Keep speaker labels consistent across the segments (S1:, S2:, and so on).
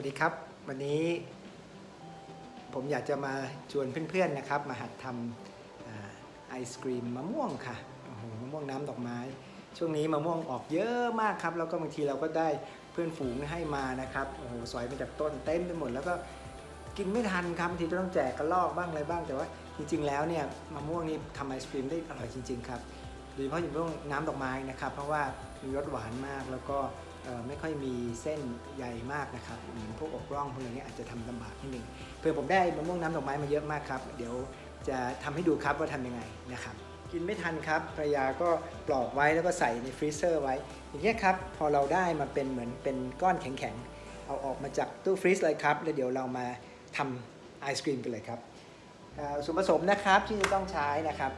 S1: วัสดีครับ วันนี้ผมอยากจะมาชวนเพื่อนๆนะครับ มาหัดทำอไอศกรีมมะม่วงค่ะโอ้โหมะม่วงน้ำดอกไม้ ช่วงนี้มะม่วงออกเยอะมากครับ แล้วก็บางทีเราก็ได้เพื่อนฝูงให้มานะครับโอ้โหสอยมาจากต้นเต็มไปหมดแล้วก็กินไม่ทันครับบางทีก็ต้องแจกกระลอกบ้างอะไรบ้างแต่ว่าจริงๆแล้วเนี่ยมะม่วงนี่ทำไอศกรีมได้อร่อยจริง ๆ ครับโดยเฉพาะอย่างมะม่วงน้ำดอกไม้นะครับ เพราะว่ามีรสหวานมากแล้วก็ ไม่ค่อยมีเส้นใยมากนะครับเหมือนพวกอกร่องพวกนี้อาจจะทำลำบากนิดนึงเพื่อผมได้มะม่วงน้ำดอกไม้มาเยอะมากครับ เดี๋ยวจะทำให้ดูครับว่าทำยังไงนะครับ กินไม่ทันครับภรรยาก็ปลอกไว้แล้วก็ใส่ในฟรีเซอร์ไว้ อย่างนี้ยครับพอเราได้มาเป็นเหมือนเป็นก้อนแข็งๆ เอาออกมาจากตู้ฟรีซเลยครับ แล้วเดี๋ยวเรามาทำไอศกรีมกันเลยครับส่วนผสมนะครับที่จะต้องใช้นะครับ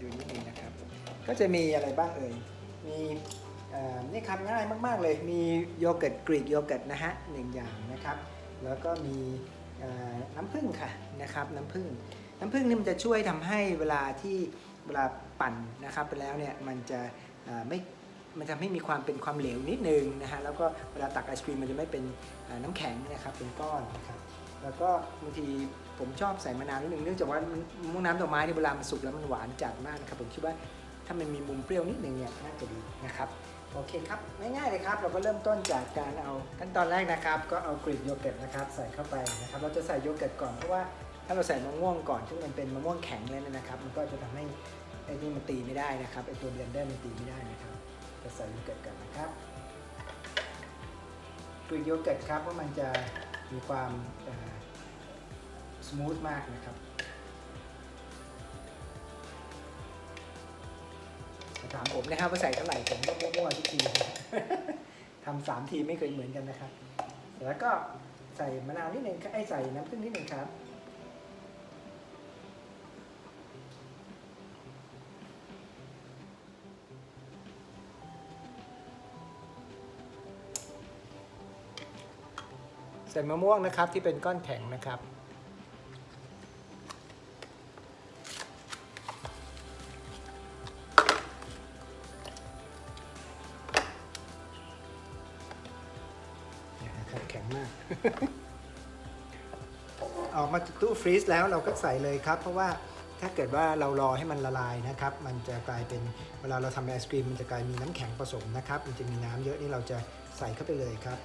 S1: ดูนิดนึงนะครับ ก็จะมีอะไรบ้างเอ่ยมี นี่คำง่ายมากๆเลย มีโยเกิร์ตกรีกโยเกิร์ตนะฮะหนึ่งอย่างนะครับ แล้วก็มีน้ำผึ้งค่ะนะครับน้ำผึ้งน้ำผึ้งนี่มันจะช่วยทำให้เวลาที่เวลาปั่นนะครับไปแล้วเนี่ยมันจะไม่มันทำให้มีความเป็นความเหลวนิดนึงนะฮะแล้วก็เวลาตักไอศครีมมันจะไม่เป็นน้ำแข็งนะครับเป็นก้อนนะครับแล้วก็บางทีผมชอบใส่มะนาวนิดนึงเนื่องจากว่ามะม่วงน้ำดอกไม้เนี่เวลามันสุกแล้วมันหวานจัดมากนะครับผมคิดว่าถ้ามันมีมุมเปรี้ยวนิดนึงเนี่ยน่าจะดีนะครับ โอเคครับง่ายๆเลยครับ เราก็เริ่มต้นจากการเอาขั้นตอนแรกนะครับ ก็เอากรีกโยเกิร์ตนะครับ ใส่เข้าไปนะครับ เราจะใส่โยเกิร์ตก่อนเพราะว่าถ้าเราใส่มะม่วงก่อนซึ่งมันเป็นมะม่วงแข็งเลยนะครับ มันก็จะทำให้ไอ้นี่มันตีไม่ได้นะครับไอ้ตัวเบลนเดอร์มันตีไม่ได้นะครับจะใส่โยเกิร์ตก่อนนะครับกรีกโยเกิร์ตครับว่ามันจะมีความสมูทมากนะครับ ถามผมนะครับว่าใส่เท่าไหร่ผมก็มั่วๆทุกทีทำสามทีไม่เคยเหมือนกันนะครับ แล้วก็ใส่มะนาวนิดหนึ่งไอ้ใส่น้ำผึ้งนิดหนึ่งครับใส่มะม่วงนะครับที่เป็นก้อนแข็งนะครับ ออกมาจากตู้ฟรีซแล้วเราก็ใส่เลยครับ เพราะว่าถ้าเกิดว่าเรารอให้มันละลายนะครับ มันจะกลายเป็นเวลาเราทำไอศครีมมันจะกลายมีน้ำแข็งผสมนะครับ มันจะมีน้ำเยอะนี่เราจะใส่เข้าไปเลยครับ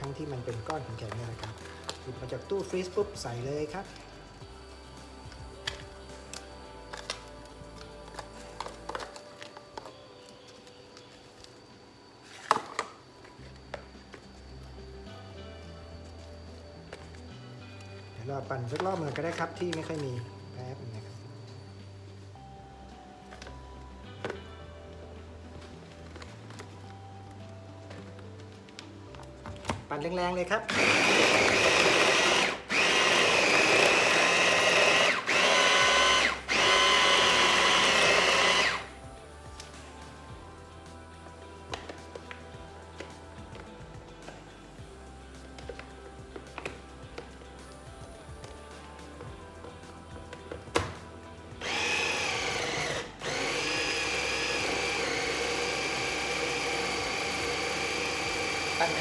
S1: ทั้งที่มันเป็นก้อนแข็งๆเนี่ยนะครับหยิบมาจากตู้ฟรีซปุ๊บใส่เลยครับ ดี๋ยวเราปั่นสักรอบหนึงก็ได้ครับที่ไม่ค่อยมีแป๊บนึงนะครับปั่นแรงๆเลยครับ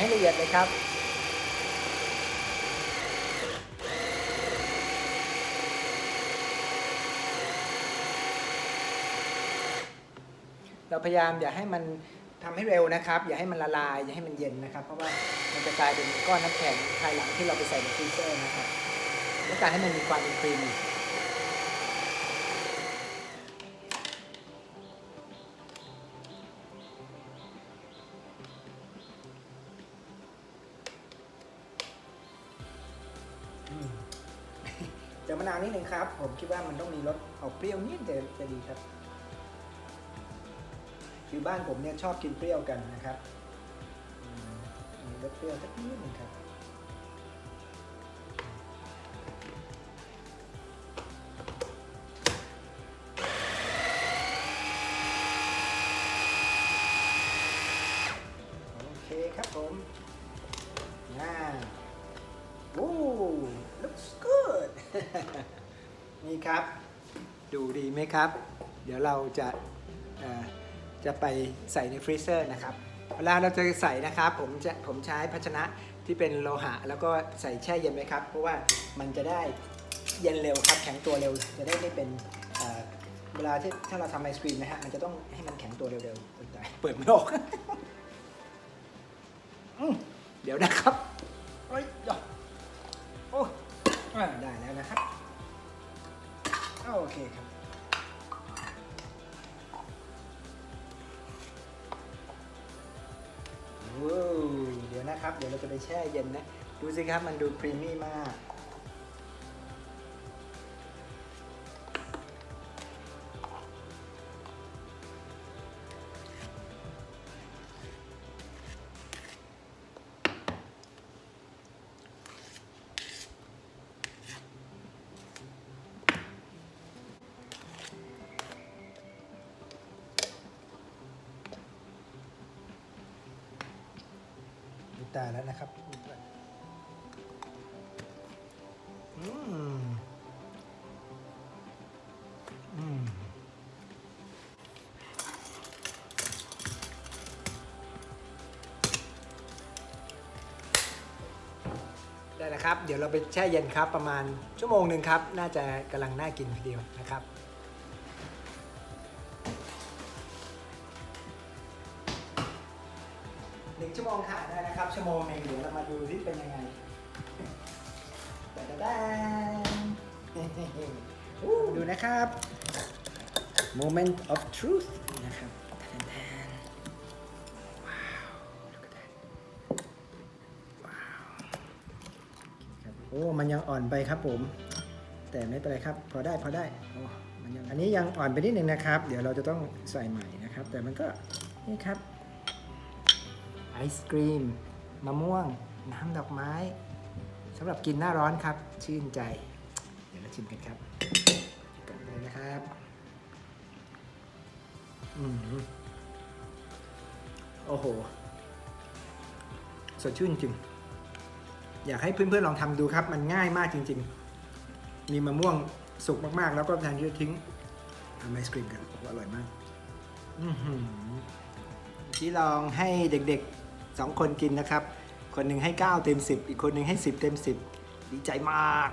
S1: ให้ละเอียดเลยครับ เราพยายามอย่าให้มันทำให้เร็วนะครับ อย่าให้มันละลาย อย่าให้มันเย็นนะครับ เพราะว่ามันจะกลายเป็นก้อนน้ำแข็งภายหลังที่เราไปใส่ในฟรีเซอร์นะครับต้องการให้มันมีความเป็นครีม มะนาวนิดนึงครับ ผมคิดว่ามันต้องมีรสออกเปรี้ยวนิดจะจะดีครับ คือบ้านผมเนี่ยชอบกินเปรี้ยวกันนะครับมีรสเปรี้ยวสักนิดหนึงครับโอเคครับผมน่า โอ้ looks good นี่ครับ ดูดีไหมครับ เดี๋ยวเราจะจะไปใส่ในฟรีเซอร์นะครับ เวลาเราจะใส่นะครับ ผมจะผมใช้ภาชนะที่เป็นโลหะ แล้วก็ใส่แช่เย็นไหมครับ เพราะว่ามันจะได้เย็นเร็วครับ แข็งตัวเร็ว จะได้ไม่เป็นเวลาที่ถ้าเราทำไอศครีมนะฮะ มันจะต้องให้มันแข็งตัวเร็วๆเปิดไม่ออกเดี๋ยวนะครับ นะครับ เดี๋ยวเราจะไปแช่เย็นนะ ดูสิครับ มันดูพรีมี่มาก ดูตาแล้วนะครับอืมอืมได้แล้วครับ เดี๋ยวเราไปแช่เย็นครับประมาณชั่วโมงหนึ่งครับ น่าจะกำลังน่ากินทีเดียวนะครับ หนึ่งชั่วโมงค่ะได้นะครับ ชั่วโมงหนึ่งเดี๋ยวเรามาดูที่เป็นยังไงแต่ดาอู้ดูนะครับ moment of truth นะครับแทนแทนว้าว look at that ว้าวครับโอ้ มันยังอ่อนไปครับผม แต่ไม่เป็นไรครับ พอได้พอได้โอ้มันยังอันนี้ยังอ่อนไปนิดนึงนะครับ เดี๋ยวเราจะต้องใส่ใหม่นะครับ แต่มันก็นี่ครับไอ ศกรีม มะม่วง น้ำดอกไม้สำหรับกินหน้าร้อนครับ ชื่นใจ เดี๋ยวเราชิมกันครับกันเลยนะครับอืมโอ้โห สดชื่นจริง อยากให้เพื่อนๆลองทำดูครับ มันง่ายมากจริง ๆ มีมะม่วงสุกมากๆ แล้วก็แทนที่จะทิ้งทำไอศกรีมกันโอ้โหอร่อยมาก อือหือที่ลองให้เด็กๆ สองคนกินนะครับ คนหนึ่งให้ 9 เต็ม 10 อีกคนหนึ่งให้ 10 เต็ม 10 ดีใจมาก